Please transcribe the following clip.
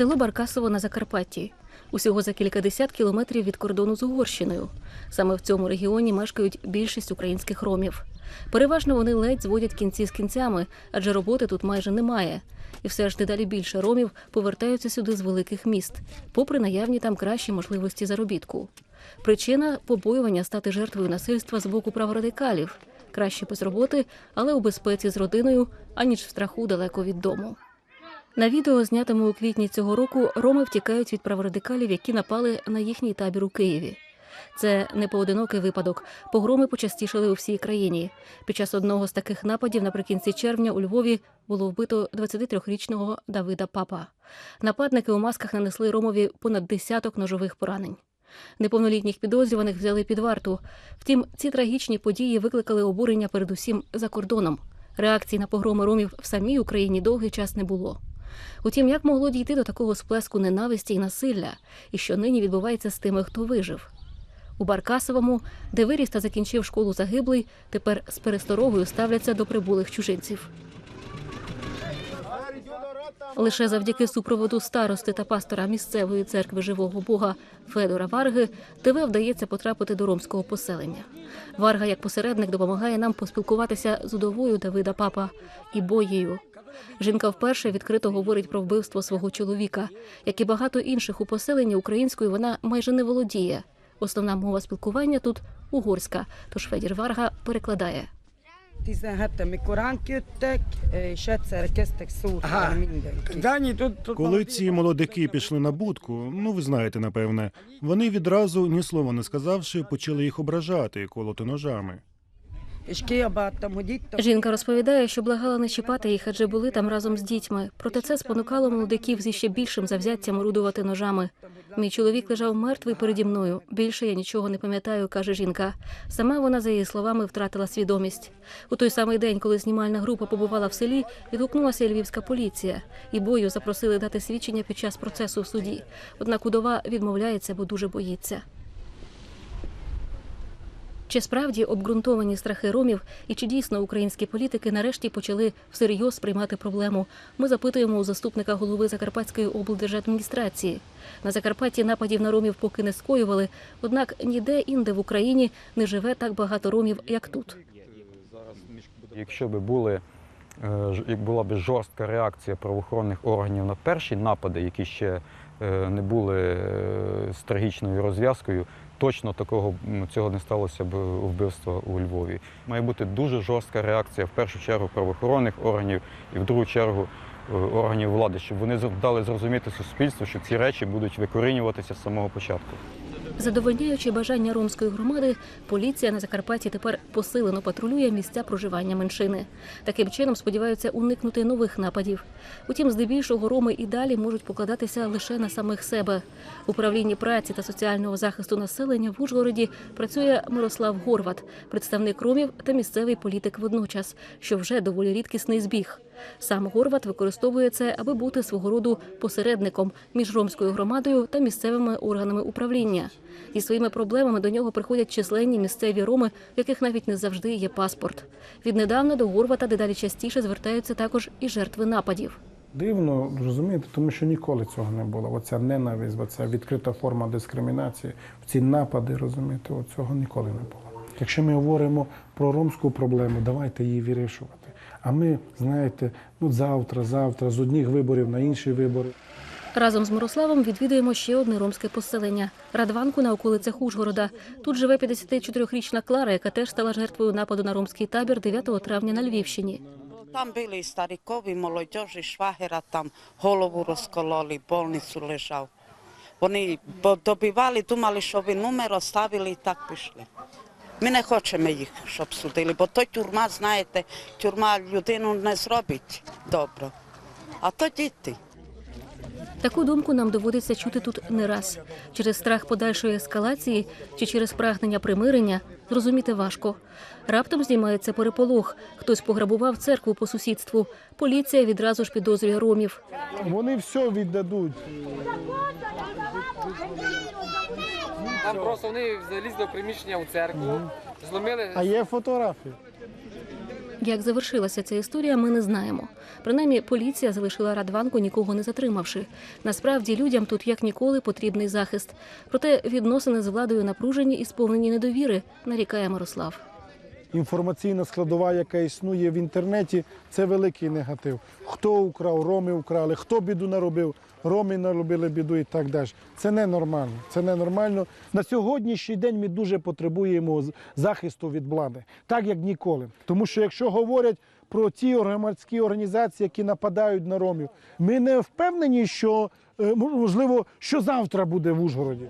Село Баркасово на Закарпатті. Усього за кількадесят кілометрів від кордону з Угорщиною. Саме в цьому регіоні мешкають більшість українських ромів. Переважно вони ледь зводять кінці з кінцями, адже роботи тут майже немає. І все ж дедалі більше ромів повертаються сюди з великих міст, попри наявні там кращі можливості заробітку. Причина побоювання стати жертвою насильства з боку праворадикалів. Краще без роботи, але у безпеці з родиною, аніж в страху далеко від дому. На відео, знятому у квітні цього року, роми втікають від праворадикалів, які напали на їхній табір у Києві. Це не поодинокий випадок. Погроми почастішали у всій країні. Під час одного з таких нападів наприкінці червня у Львові було вбито 23-річного Давида Папа. Нападники у масках нанесли Ромові понад десяток ножових поранень. Неповнолітніх підозрюваних взяли під варту. Втім, ці трагічні події викликали обурення передусім за кордоном. Реакції на погроми ромів в самій Україні довгий час не було. Утім, як могло дійти до такого сплеску ненависті і насилля, і що нині відбувається з тими, хто вижив? У Баркасовому, де виріс та закінчив школу загиблий, тепер з пересторогою ставляться до прибулих чужинців. Лише завдяки супроводу старости та пастора місцевої церкви живого Бога Федора Варги ТВ вдається потрапити до ромського поселення. Варга як посередник допомагає нам поспілкуватися з удовою Давида Папа і боєю. Жінка вперше відкрито говорить про вбивство свого чоловіка. Як і багато інших у поселенні українською вона майже не володіє. Основна мова спілкування тут угорська, тож Федір Варга перекладає. 17 mikor ránk jöttek, és egyszer kezdtek szót Ага. Дані тут, тут Коли ці молодики пішли на будку, ну ви знаєте, напевне, вони відразу ні слова не сказавши, почали їх ображати колоти ножами. És kiabáltam, hogy itt a Жінка розповідає, що благала не чіпати їх, адже були там разом з дітьми. Проте це спонукало молодиків зі ще більшим завзяттям орудувати ножами. Мій чоловік лежав мертвий переді мною. Більше я нічого не пам'ятаю, каже жінка. Сама вона, за її словами, втратила свідомість. У той самий день, коли знімальна група побувала в селі, відгукнулася львівська поліція. І бою запросили дати свідчення під час процесу в суді. Однак удова відмовляється, бо дуже боїться. Чи справді обґрунтовані страхи ромів, і чи дійсно українські політики нарешті почали всерйоз сприймати проблему? Ми запитуємо у заступника голови Закарпатської облдержадміністрації. На Закарпатті нападів на ромів поки не скоювали, однак ніде інде в Україні не живе так багато ромів, як тут. Якщо би були, е, як була б жорстка реакція правоохоронних органів на перші напади, які ще е, не були е, трагічною розв'язкою, точно такого цього не сталося б вбивства у Львові. Має бути дуже жорстка реакція в першу чергу правоохоронних органів і в другу чергу е, органів влади, щоб вони дали зрозуміти суспільству, що ці речі будуть викорінюватися з самого початку. Задовольняючи бажання ромської громади, поліція на Закарпатті тепер посилено патрулює місця проживання меншини. Таким чином сподіваються уникнути нових нападів. Утім, здебільшого роми і далі можуть покладатися лише на самих себе. Управлінні праці та соціального захисту населення в Ужгороді працює Мирослав Горват, представник ромів та місцевий політик водночас, що вже доволі рідкісний збіг. Сам Горват використовує це, аби бути свого роду посередником між ромською громадою та місцевими органами управління. Зі своїми проблемами до нього приходять численні місцеві роми, в яких навіть не завжди є паспорт. Віднедавна до Горвата дедалі частіше звертаються також і жертви нападів. Дивно, розумієте, тому що ніколи цього не було. Оця ненависть, оця відкрита форма дискримінації, ці напади, розумієте, цього ніколи не було. Якщо ми говоримо про ромську проблему, давайте її вирішувати. А ми, знаєте, ну завтра, завтра, з одних виборів на інші вибори. Разом з Мирославом відвідуємо ще одне ромське поселення Радванку на околицях Ужгорода. Тут живе 54-річна Клара, яка теж стала жертвою нападу на ромський табір 9 травня на Львівщині. Там bili i starikovi, молодежі, швагера там голову розкололи, в больницю лежав. Вони добивали, думали, що ви номер оставили і так пішли. Ми не хочемо їх, щоб судили, бо то тюрма, знаєте, тюрма людину не зробить добре. А то діти. Таку думку нам доводиться чути тут не раз. Через страх подальшої ескалації чи через прагнення примирення зрозуміти важко. Раптом знімається переполох. Хтось пограбував церкву по сусідству. Поліція відразу ж підозрює ромів. Вони все віддадуть. Там просто вони залізли в приміщення у церкву, зломили. А є фотографії. Як завершилася ця історія, ми не знаємо. Принаймні, поліція залишила Радванку, нікого не затримавши. Насправді людям тут як ніколи потрібний захист. Проте відносини з владою напружені і сповнені недовіри, нарікає Мирослав. Інформаційна складова, яка існує в інтернеті, це великий негатив. Хто украв, роми украли, хто біду наробив, роми наробили біду і так далі. Це ненормально. Це ненормально. На сьогоднішній день ми дуже потребуємо захисту від влади, так як ніколи. Тому що якщо говорять про ті громадські організації, які нападають на ромів, ми не впевнені, що е, можливо, що завтра буде в Ужгороді.